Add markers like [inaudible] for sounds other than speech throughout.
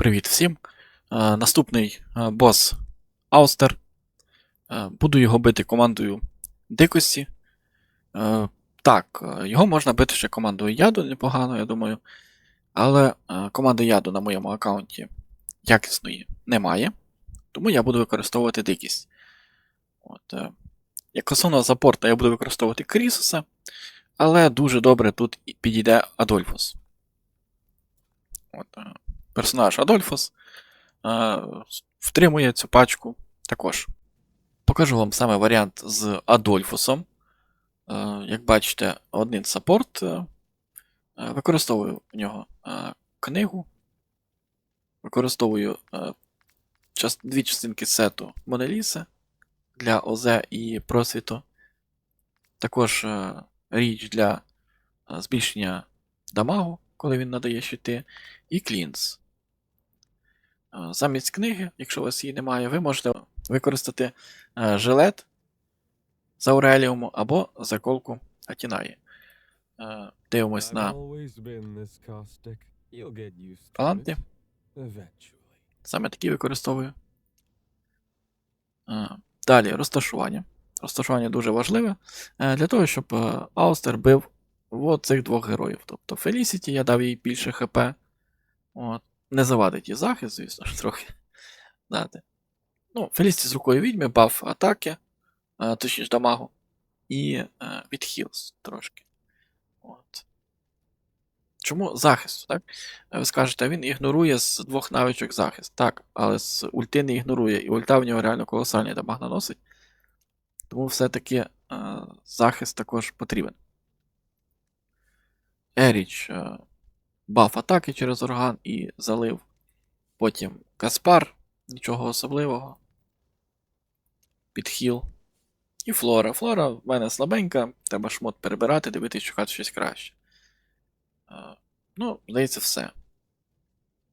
Привіт всім. Е, наступний е, бос Аустер. Е, буду його бити командою дикості. Так, його можна бити ще командою яду непогано, я думаю. Але команди яду на моєму аккаунті якісної немає. Тому я буду використовувати дикість. От, як основного саппорта я буду використовувати Крісуса, але дуже добре тут підійде Адольфус. От, персонаж Адольфус е, втримує цю пачку також. Покажу вам саме варіант з Адольфусом. Е, як бачите, один саппорт. Е, використовую в нього книгу. Використовую дві частинки сету Монеліса для ОЗ і просвіту. Також річ для збільшення дамагу, коли він надає щити, і клінс. Е, Замість книги, якщо у вас її немає, ви можете використати е, жилет з Ауреліуму або заколку Атінаї. Е, Дивимось на таланти. Саме такі використовую. Далі розташування. Розташування дуже важливе для того, щоб Аустер бив от цих двох героїв. Тобто Фелісіті я дав їй більше ХП. От. Не завадить їй захист, звісно ж, трохи. Дати. Ну, Фелісіті з рукою відьми, баф атаки, е, точніше дамагу, і е, відхілс трошки. От. Чому захист? Так? Е, Ви скажете, він ігнорує з двох навичок захист. Так, але з ульти не ігнорує, і ульта в нього реально колосальний дамаг наносить. Тому все-таки захист також потрібен. Еріч баф атаки через орган і залив. Потім Каспар, нічого особливого. Підхіл. І флора. Флора в мене слабенька, треба шмот перебирати, дивитися, шукати щось краще. Е, ну, здається, все.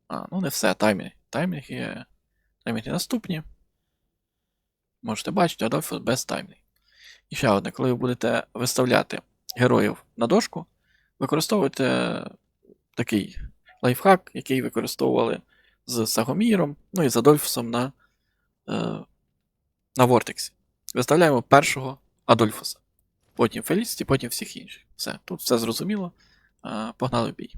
А, ну не все, таймінг. Таймінги, таймінги наступні. Можете бачити, Адольфус без таймінг. І ще одне, коли ви будете виставляти героїв на дошку, використовуйте такий лайфхак, який використовували з Сагоміром, ну і з Адольфусом на, е, на Вортексі. Виставляємо першого Адольфуса. Потім Фелісті, потім всіх інших. Все, тут все зрозуміло. Е, погнали в бій.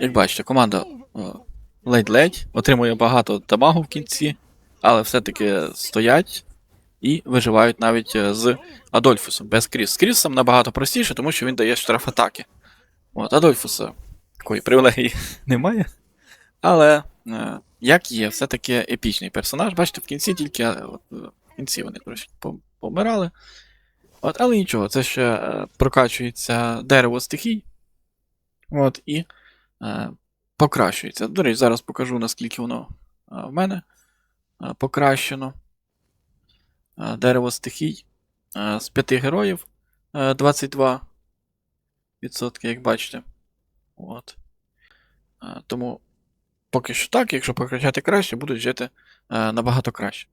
Як бачите, команда е, ледь-ледь отримує багато дамагу в кінці, але все-таки стоять і виживають навіть е, з Адольфусом без Кріс. З Крісом набагато простіше, тому що він дає штраф атаки. От, Адольфуса такої привілегії [laughs] немає. Але е, як є, все-таки епічний персонаж. Бачите, в кінці тільки от, в кінці вони трошки помирали. От, але нічого, це ще прокачується дерево стихій. От, і покращується. До речі, зараз покажу, наскільки воно е, в мене е, покращено. Е, дерево стихій е, з 5 героїв е, 22%, як бачите. От. Е, тому поки що так, якщо покачати краще, будуть жити е, набагато краще.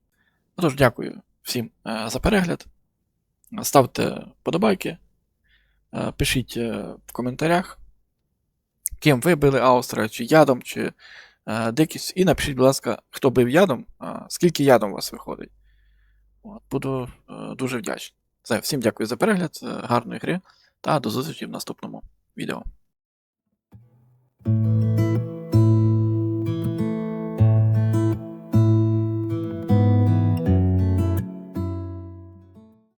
Отож, дякую всім е, за перегляд. Ставте подобайки, е, пишіть е, в коментарях ким ви били Аустра, чи ядом, чи е, дикіс. І напишіть, будь ласка, хто бив ядом, а скільки ядом у вас виходить. От, Буду е, дуже вдячний. Все, всім дякую за перегляд, е, гарної гри та до зустрічі в наступному відео.